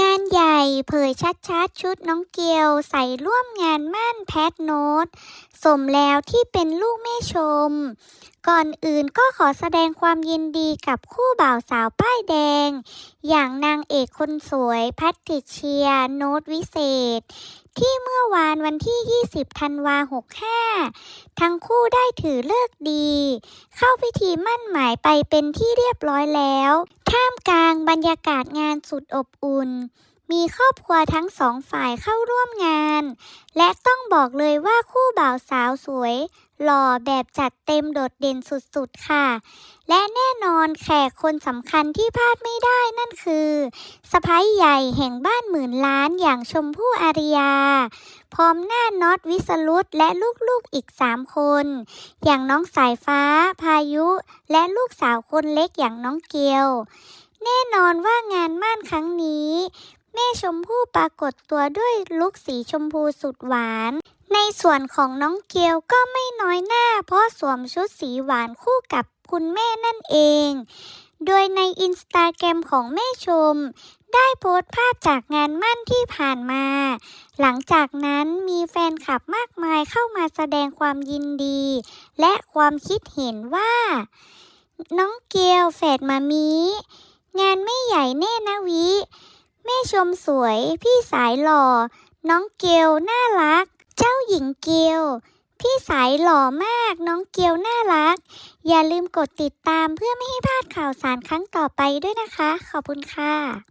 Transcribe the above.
งานใหญ่เผยชัดๆ ชุดน้องเกียวใส่ร่วมงานมั่นแพทโนตสมแล้วที่เป็นลูกแม่ชม ก่อนอื่นก็ขอแสดงความยินดีกับคู่บ่าวสาวป้ายแดง อย่างนางเอกคนสวยแพทริเชียโนตวิเศษ ที่เมื่อวานวันที่ 20 ธันวา65 ทั้งคู่ได้ถือเลิกดี เข้าพิธีมั่นหมายไปเป็นที่เรียบร้อยแล้ว ท่ามกลางบรรยากาศงานสุดอบอุ่น มีครอบครัวทั้งสองฝ่ายเข้าร่วมงาน และต้องบอกเลยว่าคู่บ่าวสาวสวย หล่อแบบจัดเต็มโดดเด่นสุดๆค่ะ และแน่นอนแขกคนสำคัญที่พลาดไม่ได้นั่นคือสะพ้ายใหญ่แห่งบ้านหมื่นล้านอย่างชมพู่อาริยา พร้อมหน้าน็อตวิสรุตและลูกๆอีก3คน อย่างน้องสายฟ้า พายุ และลูกสาวคนเล็กอย่างน้องเกียว แน่นอนว่างานมั่นครั้งนี้ แม่ชมพู่ปรากฏตัวด้วยลุคสีชมพูสุดหวาน ในส่วนของน้องเกียวก็ไม่น้อยหน้า เพราะสวมชุดสีหวานคู่กับคุณแม่นั่นเอง โดยในอินสตาแกรมของแม่ชม ได้โพสต์ภาพจากงานมั่นที่ผ่านมา หลังจากนั้นมีแฟนคลับมากมายเข้ามาแสดงความยินดี และความคิดเห็นว่า น้องเกียวแฝดมามี งานไม่ใหญ่แน่นะวิแม่ชมสวย พี่สายหล่อ น้องเกียวน่ารัก เจ้าหญิงเกียวพี่สายหล่อมากน้องเกียวน่ารัก อย่าลืมกดติดตามเพื่อไม่ให้พลาดข่าวสารครั้งต่อไปด้วยนะคะ ขอบคุณค่ะ